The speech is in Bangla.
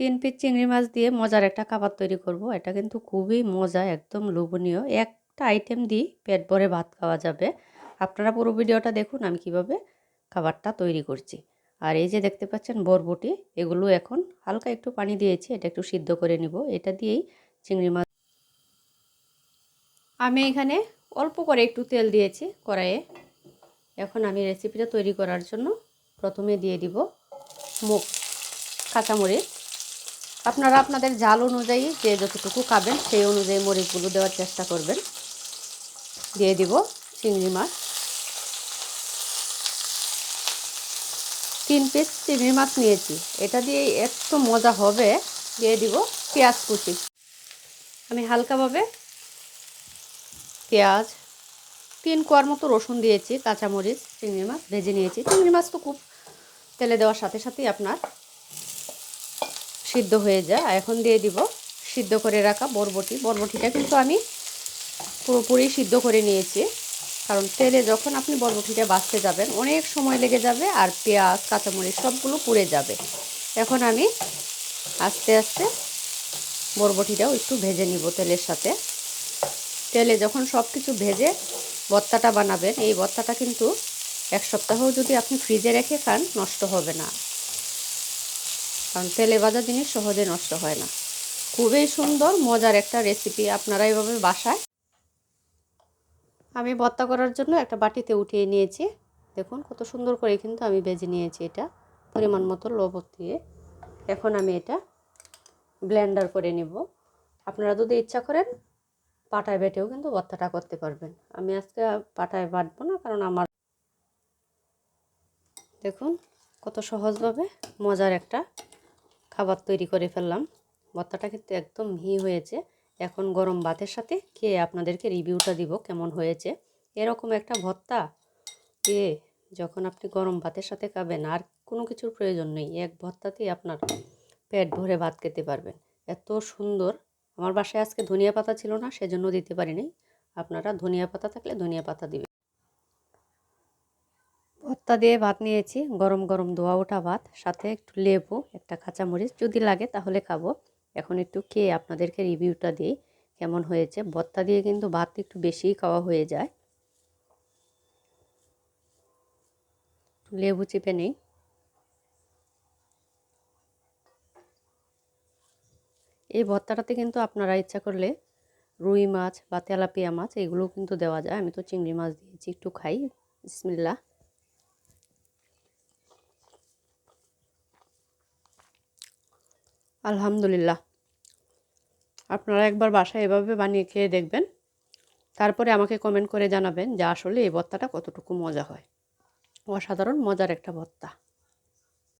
তিন পিস চিংড়ি মাছ দিয়ে মজার একটা খাবার তৈরি করব। এটা কিন্তু খুবই মজা, একদম লোভনীয়। একটা আইটেম দিয়ে পেট ভরে ভাত খাওয়া যাবে। আপনারা পুরো ভিডিওটা দেখুন, আমি কীভাবে খাবারটা তৈরি করছি। আর এই যে দেখতে পাচ্ছেন বরবটি, এগুলো এখন হালকা একটু পানি দিয়েছি, এটা একটু সিদ্ধ করে নিব। এটা দিয়েই চিংড়ি মাছ আমি এখানে অল্প করে একটু তেল দিয়েছি কড়াইয়ে। এখন আমি রেসিপিটা তৈরি করার জন্য প্রথমে দিয়ে দিব মুখ কাঁচামরিচ আপনারা আপনাদের জাল অনুযায়ী যে যতটুকু খাবেন, সেই অনুযায়ী মরিচগুলো দেওয়ার চেষ্টা করবেন। দিয়ে দিব চিংড়ি মাছ। তিন পিস চিংড়ি মাছ নিয়েছি। এটা দিয়ে এত মজা হবে। দিয়ে দিব পেঁয়াজ কুচি। আমি হালকাভাবে পেঁয়াজ, তিন কোয়ার মতো রসুন দিয়েছি, কাঁচামরিচ, চিংড়ি মাছ ভেজে নিয়েছি। চিংড়ি মাছ তো খুব তেলে দেওয়ার সাথে সাথেই আপনার সিদ্ধ হয়ে যায়। এখন দিয়ে দিব সিদ্ধ করে রাখা বরবটি। বরবটিটা কিন্তু আমি পুরোপুরি সিদ্ধ করে নিয়েছি। কারণ তেলে যখন আপনি বরবটিটা বাছতে যাবেন, অনেক সময় লেগে যাবে আর পেঁয়াজ, কাঁচামরিচ সবগুলো পুড়ে যাবে। এখন আমি আস্তে আস্তে বরবটিটাও একটু ভেজে নিব তেলের সাথে। তেলে যখন সব কিছু ভেজে ভর্তাটা বানাবেন, এই ভর্তাটা কিন্তু এক সপ্তাহ যদি আপনি ফ্রিজে রেখে খান, নষ্ট হবে না। কারণ তেলে ভাজা জিনিস সহজে নষ্ট হয় না। খুবই সুন্দর, মজার একটা রেসিপি আপনারা এভাবে বাসায়। আমি ভর্তা করার জন্য একটা বাটিতে উঠিয়ে নিয়েছি। দেখুন কত সুন্দর করে কিন্তু আমি বেজে নিয়েছি এটা। পরিমাণ মতো লবণ দিয়ে। এখন আমি এটা ব্লেন্ডার করে নিব। আপনারা যদি ইচ্ছা করেন, পাটায় বেটেও কিন্তু ভর্তাটা করতে পারবেন। আমি আজকে পাটায় বাটবো না কারণ আমার দেখুন কত সহজভাবে মজার একটা খাবার তৈরি করে ফেললাম। ভর্তাটা কিন্তু একদম মিহি হয়েছে। এখন গরম ভাতের সাথে খেয়ে আপনাদেরকে রিভিউটা দিব কেমন হয়েছে। এরকম একটা ভর্তা দিয়ে যখন আপনি গরম ভাতের সাথে খাবেন, আর কোনো কিছুর প্রয়োজন নেই। এক ভর্তাতেই আপনার পেট ভরে ভাত খেতে পারবেন। এত সুন্দর। আমার বাসায় আজকে ধনিয়া পাতা ছিল না, সেজন্য দিতে পারিনি। আপনারা ধনিয়া পাতা থাকলে ধনিয়া পাতা দিবেন। ভর্তা দিয়ে ভাত নিয়েছি, গরম গরম দোয়া ওঠা ভাত, সাথে একটু লেবু, একটা কাঁচামরিচ। যদি লাগে তাহলে খাব। এখন একটু খেয়ে আপনাদেরকে রিভিউটা দিই, কেমন হয়েছে। ভর্তা দিয়ে কিন্তু ভাত একটু বেশিই খাওয়া হয়ে যায়। লেবু চিপে নেই। এই ভর্তাটাতে কিন্তু আপনারা ইচ্ছা করলে রুই মাছ বা তেলাপিয়া মাছ, এগুলোও কিন্তু দেওয়া যায়। আমি তো চিংড়ি মাছ দিয়েছি, একটু খাই। বিসমিল্লা আলহামদুলিল্লাহ। আপনারা একবার বাসায় এভাবে বানিয়ে খেয়ে দেখবেন। তারপরে আমাকে কমেন্ট করে জানাবেন যে আসলে এই ভর্তাটা কতটুকু মজা হয়। অসাধারণ মজার একটা ভর্তা।